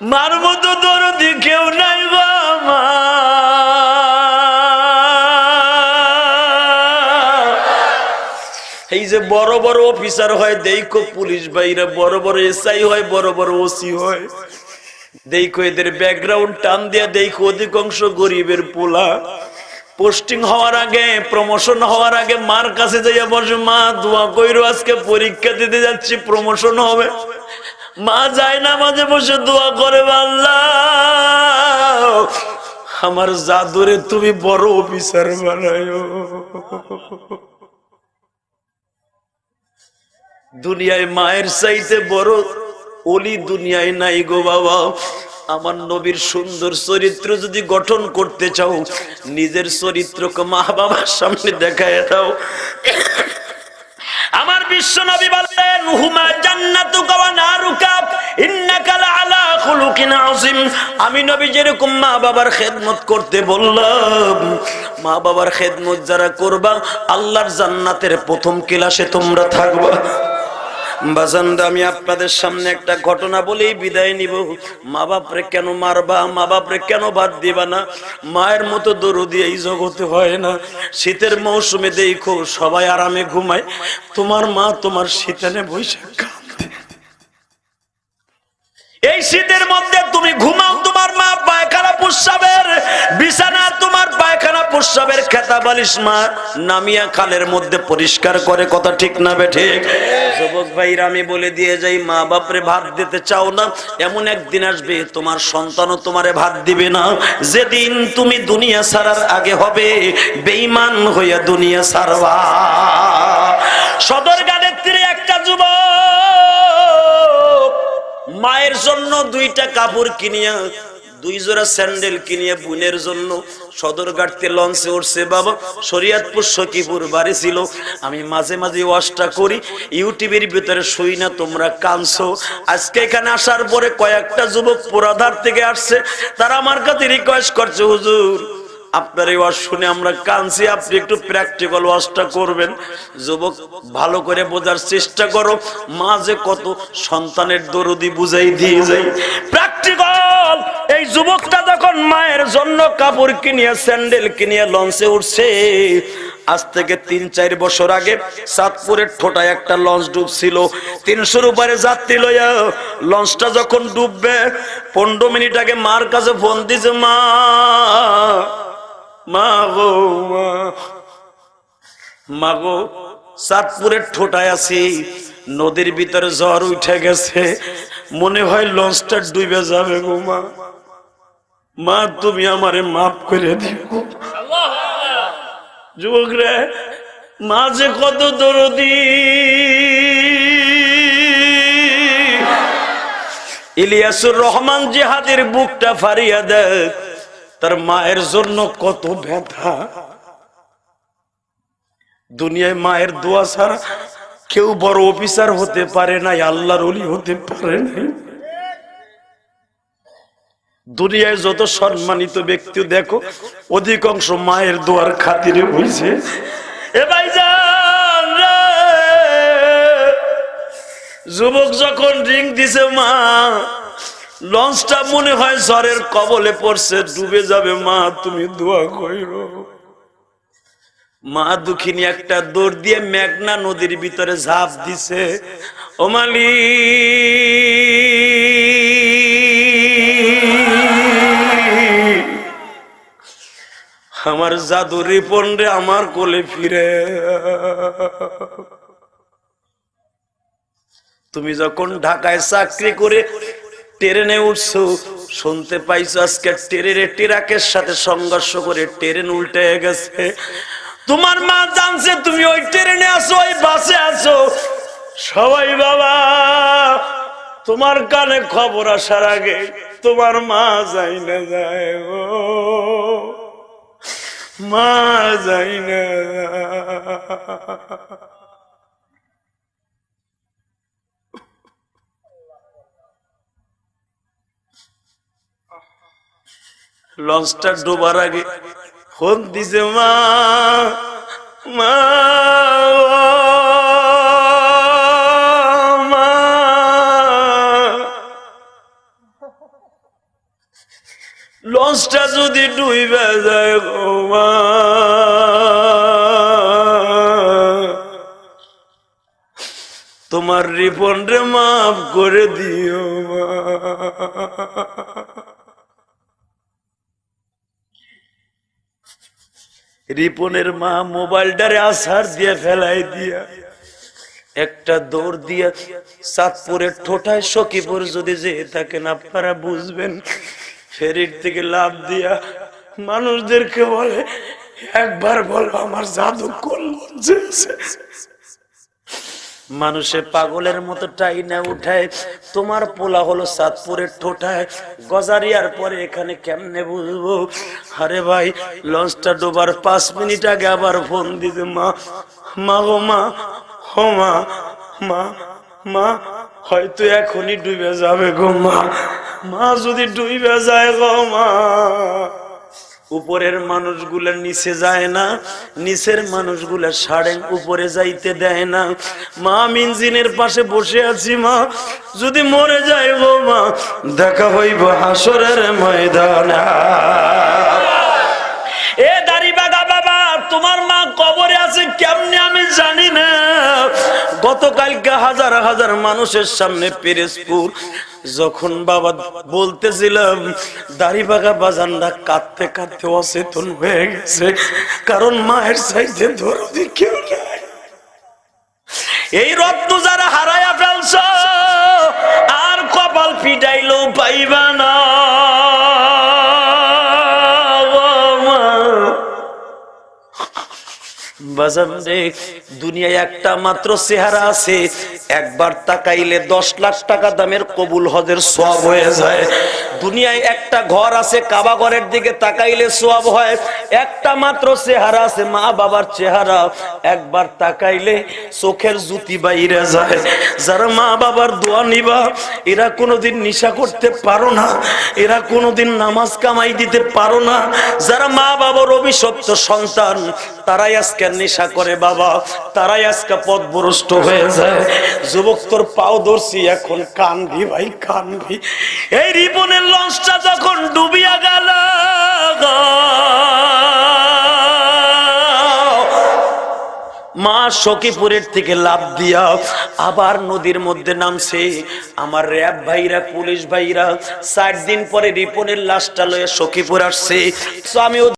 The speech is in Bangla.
মার মতো দরদি কেউ নাই আমার। এই যে বড় বড় অফিসার হয় দেখো পুলিশ ভাইরা, বড় বড় এসআই হয়, বড় বড় ওসি হয়। দেখো এদের ব্যাকগ্রাউন্ড টান দিয়া দেখো অধিকাংশ গরিবের পোলা। পোস্টিং হওয়ার আগে প্রমোশন হওয়ার আগে মার কাছে যাইয়া বসে, মা, দোয়া কইরো, আজকে পরীক্ষা দিতে যাচ্ছি প্রমোশন হবে। মা যায় না মাঝে বসে দোয়া করে আল্লাহ, আমার জাদুরে তুমি বড় অফিসার বানায়ো। দুনিয়ায় মায়ের চাইতে বড় অলি দুনিয়ায় নাই গো বাবা। আমার নবীর সুন্দর চরিত্র যদি গঠন করতে চাও, নিজের চরিত্রকে মা বাবার সামনে দেখায় দাও। বিশ্ব নবী বললেন হুমা জান্নাতু ওয়া নারুকা, ইন্নাকা লাআলা খুলুকিন আযীম। আমি নবী যেরকম মা বাবার খেদমত করতে বললাম, মা বাবার খেদমত যারা করবা, আল্লাহর জান্নাতের প্রথম ক্লাসে তোমরা থাকবা। বাজানরা আমি আপনাদের সামনে একটা ঘটনা বলেই বিদায় নিব। মা বাপরে কেন মারবা? মা বাপরে কেন বাদ দিবা না? মায়ের মতো দরদি এই জগতে হয় না। শীতের মৌসুমে দেখো, সবাই আরামে ঘুমায়। তোমার মা তোমার শীতানে বৈশাখ এই শীতের মধ্যে তুমি ঘুমাও, তোমার মা পায়খানা পুষ্যাবের বিছানা, তোমার পায়খানা পুষ্যাবের খেতা বালিশ মা নামিয়া খালের মধ্যে পরিষ্কার করে, কথা ঠিক না বেঠে যুবক ভাইরা, আমি বলে দিয়ে যাই, মা বাপরে ভাত দিতে চাও না? এমন একদিন আসবে, তোমার সন্তানও তোমারে ভাত দিবে না। যেদিন তুমি দুনিয়া ছাড়ার আগে হবে, বেঈমান হইয়া দুনিয়া ছাড়বা। সদর গানের তীরে একটা যুবক, মায়ের জন্য দুইটা কাপড় কিনিয়া দুই জোড়া স্যান্ডেল কিনিয়ে বোনের জন্য সদরঘাটতে লঞ্চে উঠছে বাবা। শরিয়াতপুর সখীপুর বাড়ি ছিল। আমি মাঝে মাঝে ওয়াশটা করি। ইউটিউবের ভিতরে শুই না, তোমরা কানছো আজকে এখানে আসার পরে কয়েকটা যুবক পোড়াধার থেকে আসছে। তারা আমার কাছে রিকোয়েস্ট করছে, হুজুর, আপনার এই ওয়াজ শুনে আমরা কানছি আপনি একটু প্র্যাকটিক্যাল ওয়াজটা করবেন। যুবক, ভালো করে বোঝার চেষ্টা করো। মা যে কত সন্তানের দরদি বুঝাই দিয়ে যায়। এই যুবকটা যখন মায়ের জন্য কাপড় কিনিয়ে, স্যান্ডেল কিনিয়ে লঞ্চে উঠছে, আজ থেকে তিন, চার বছর আগে সাতপুরের ঠোঁটায় একটা লঞ্চ ডুবছিল। তিনশোর উপরে যাত্রী লইয়া লঞ্চটা যখন ডুববে, পনেরো মিনিট আগে মার কাছে ফোন দিছে, মা মা গো মা গো, সাতপুরের ঠোঁটায় আছি, নদীর ভিতরে জ্বর উঠে গেছে, মনে হয় লঞ্চটা ডুবে যাবে গো, মা। মা, তুমি আমারে মাফ করে দিও। যুবক রে, মা যে কত দরদি। ইলিয়াসুর রহমান জিহাদের বুকটা ফারিয়া দেখ তার মায়ের জন্য কত ব্যথা। দুনিয়ায় মায়ের দোয়া ছাড়া কেউ বড় অফিসার হতে পারে নাই, আল্লাহর অলি হতে পারে নাই। দুনিয়ায় যত সম্মানিত ব্যক্তি দেখো, অধিকাংশ মায়ের দোয়ার খাতিরে ভাইজান যুবক যখন রিং দিছে মা, লঞ্চটা মনে হয় ঝড়ের কবলে পড়ছে, ডুবে যাবে মা, তুমি দোয়া কইরো। মা দুখিনী একটা দৌড় দিয়ে মেঘনা নদীর ভিতরে ঝাঁপ দিছে। ওমালি আমার জাদু রিপন রে আমার কোলে ফিরে। তুমি যখন ঢাকায় চাকরি করে ট্রেনে উঠছো, শুনতে পাইছো আজকে ট্রেনে ট্রাকের সাথে সংঘর্ষ করে ট্রেন উল্টে গেছে। তোমার মা জানছে তুমি ওই ট্রেনে আছো, ওই বাসে আছো। সবাই বাবা, তোমার কানে খবর আসার আগে তোমার মা যাই না যায় ও মা যাই না। লঞ্চটা ডোবার আগে ফোন দিছে মা মা। লঞ্চটা যদি ডুইবে যায় তোমার রিপন রে মাফ করে দিও মা। রিপনের মা মোবাইলটারে আসার দিয়ে ফেলাই দিয়া একটা দৌড় দিয়া সাতপুরের ঠোঁটায় সখীপুর যদি যেয়ে থাকেন, আপনারা বুঝবেন ফেরির থেকে লাভ দিয়া মানুষদেরকে বলে, একবার বলো আমার জাদু করল মানুষে পাগলের মতো টাইনা উঠায়, তোমার পোলা হলো সাতপুরের ঠোঁটায়, গজারিয়ার পরে এখানে কেমনে বুঝব? আরে ভাই, লঞ্চটা ডোবার পাঁচ মিনিট আগে আবার ফোন দিতে, মা মা গো, মা হো মা মা মা, হয়তো এখনই ডুবে যাবে গো, মা। মা যদি ডুইবে যায় গো মা, উপরের মানুষগুলা নিচে যায় না, নিচের মানুষগুলা সাড়ে উপরে যাইতে দেয় না। মা মিনজিনের পাশে বসে আছি মা, যদি মরে যায় গো মা, দেখা হইব হাসরের ময়দানে। গতকালকে হাজার হাজার মানুষের সামনে পিরেজপুর, যখন বাবা বলতেছিলাম দাড়ি বাগা বাজানরা কাঁদতে কাঁদতে অচেতন হয়ে গেছে, কারণ মায়ের সাইজে দরদি কেউ এই রত্ন যারা হারায়া ফেলছ, আর কপাল পিটাইলেও পাইবা বাজান রে দুনিয়ায় একটা মাত্র চেহারা আছে একবার তাকাইলে দশ লাখ টাকা দামের কবুল হজের সব হয়ে যায়। দুনিয়ায় একটা ঘর আছে, কাবা ঘরের দিকে তাকাইলে সব হয়। একটা মাত্র চেহারা আছে, মা বাবার চেহারা। একবার তাকাইলে চোখের জুতি বাইরে যায়। যারা মা বাবার দোয়া নিবা, এরা কোনোদিন নিশা করতে পারো না। এরা কোনোদিন নামাজ কামাই দিতে পারো না। যারা মা বাবার অভিশপ্ত সন্তান, তারাই আজকে নেশা করে বাবা। তারাই আজকে পথভ্রষ্ট হয়ে যায়। যুবক তোর পাও ধরছি, এখন কানবি ভাই, কানবি। এই রিবনের লঞ্চটা যখন ডুবিয়া গেল, মা সখীপুরের থেকে লাভ দিয়া আবার নদীর মধ্যে নামছে। আমার র্যাব ভাইরা, পুলিশ ভাইরা, চার দিন পরে রিপনের লাশটা লয়ে সখীপুর আসছে। তো আমি